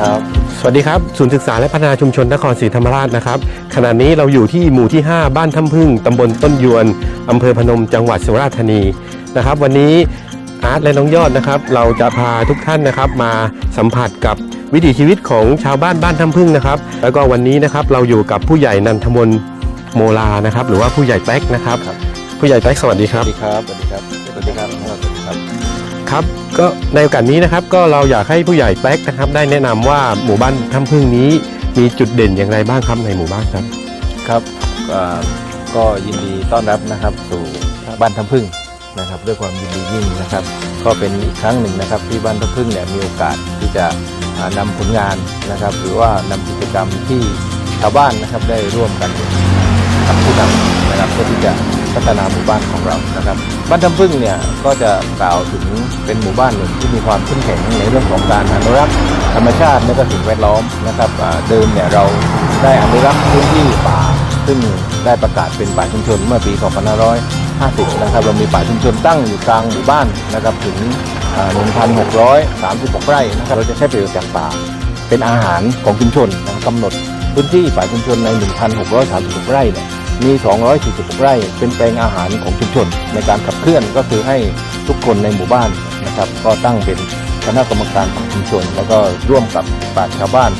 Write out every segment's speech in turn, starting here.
ครับ สวัสดีครับ ศูนย์ศึกษาและพัฒนาชุมชนนครศรีธรรมราชนะครับ ขณะนี้เราอยู่ที่หมู่ที่ 5 บ้านถ้ำพึ่งตำบลต้นยวนอำเภอพนมจังหวัดสุราษฎร์ธานีนะครับ วันนี้อาร์ตและน้องยอดนะครับ เราจะพาทุกท่านนะครับมาสัมผัสกับวิถีชีวิตของชาวบ้านบ้านถ้ำพึ่งนะครับ แล้วก็วันนี้นะครับเราอยู่กับผู้ใหญ่นันทมนโมลานะครับ หรือว่าผู้ใหญ่แป๊กนะครับครับผู้ใหญ่แป๊กสวัสดีคสรับวัสดีครับ สวัสดีครับ สวัสดีครับสวัสดีครับ ครับก็ในโอกาสนี้นะครับก็เราอยากให้ผู้ใหญ่แป๊กนะครับได้แนะนำว่าหมู่บ้านถ้ำพึ่งนี้มีจุดเด่นอย่างไรบ้างครับในหมู่บ้านครับครับก็ยินดีต้อนรับนะครับสู่บ้านทำพึ่งนะครับด้วยความยินดียิ่งนะครับ ก็เป็นอีกครั้งหนึ่งนะครับ ที่บ้านทำพึ่งเนี่ยมีโอกาสที่จะอ่านำผลงานนะครับ หรือว่านำกิจกรรมที่ชาวบ้านนะครับได้ร่วมกันกับผู้นำนะครับเพื่อที่จะ พัฒนาหมู่บ้านของเรานะครับ บ้านทำพึ่งเนี่ยก็จะกล่าวถึงเป็นหมู่บ้านหนึ่งที่มีความเข้มแข็งในเรื่องของการอนุรักษ์ธรรมชาติและก็สิ่งแวดล้อมนะครับเดิมเนี่ยเราได้อนุรักษ์พื้นที่ป่า ซึ่งได้ประกาศเป็นป่าชุมชนเมื่อปี 2550 นะครับ เรามีป่าชุมชนตั้งอยู่กลางหมู่บ้านนะครับถึง 1,636 ไร่นะครับเราจะใช้ประโยชน์จากป่าเป็นอาหารของชุมชนนะกำหนดพื้นที่ป่าชุมชนใน 1,636 ไร่เนี่ย มี 246ไร่ เป็นแปลงอาหารของชุมชน ในการขับเคลื่อนก็คือให้ทุกคนในหมู่บ้านนะครับก็ตั้งเป็นคณะกรรมการของชุมชน แล้วก็ร่วมกับปราชาวบ้าน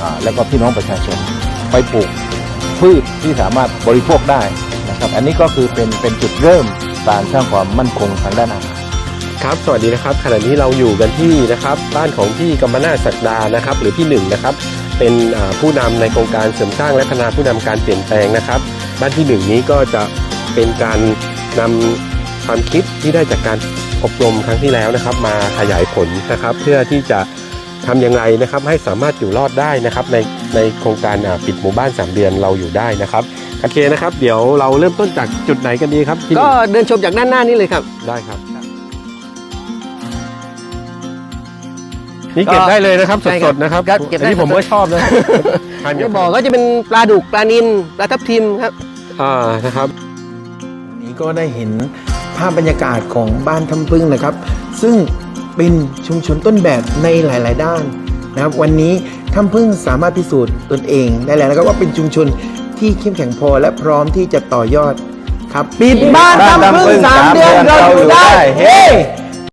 อ่าแล้วก็พี่น้องประชาชน ไปปลูกพืชที่สามารถบริโภคได้นะครับอันนี้ก็คือเป็นเป็นจุดเริ่มการสร้างความมั่นคงทางด้านอาหารครับสวัสดีนะครับขณะนี้เราอยู่กันที่นะครับบ้านของพี่กำมนาศศักดานะครับหรือพี่หนึ่งนะครับเป็นผู้นำในโครงการเสริมสร้างและพัฒนาผู้นำการเปลี่ยนแปลงนะครับ บ้านที่หนึ่งนี้ก็จะเป็นการนำความคิดที่ได้จากการอบรมครั้งที่แล้วนะครับ มาขยายผลนะครับ เพื่อที่จะทำอย่างไรนะครับให้สามารถอยู่รอดได้นะครับ ในในโครงการอ่าปิดหมู่บ้าน 3 เดือนเราอยู่ได้นะครับโอเคนะครับ เดี๋ยวเราเริ่มต้นจากจุดไหนกันดีครับพี่หก็นึ่งเดินชมจากด้านหน้านี้เลยครับได้ครับนี่เก็บได้เลยนะครับใช่คสรัดบๆนะครับครับเก็บได้อันนี้ผมสดๆก็ชอบนะทานในกับบ่อก็จะเป็นปลาดุกปลานิลปลาทับทิมครับ อ่านะครับวันนี้ก็ได้เห็นภาพบรรยากาศของบ้านทำพึ่งนะครับ ซึ่งเป็นชุมชนต้นแบบในหลาย ๆ ด้านนะครับ วันนี้ทำพึ่งสามารถพิสูจน์ตนเองได้แล้วนะครับว่าเป็นชุมชนที่เข้มแข็งพอและพร้อมที่จะต่อ ยอดครับ ปิดบ้านทำพึ่งสามเดือนเราอยู่ได้เฮ้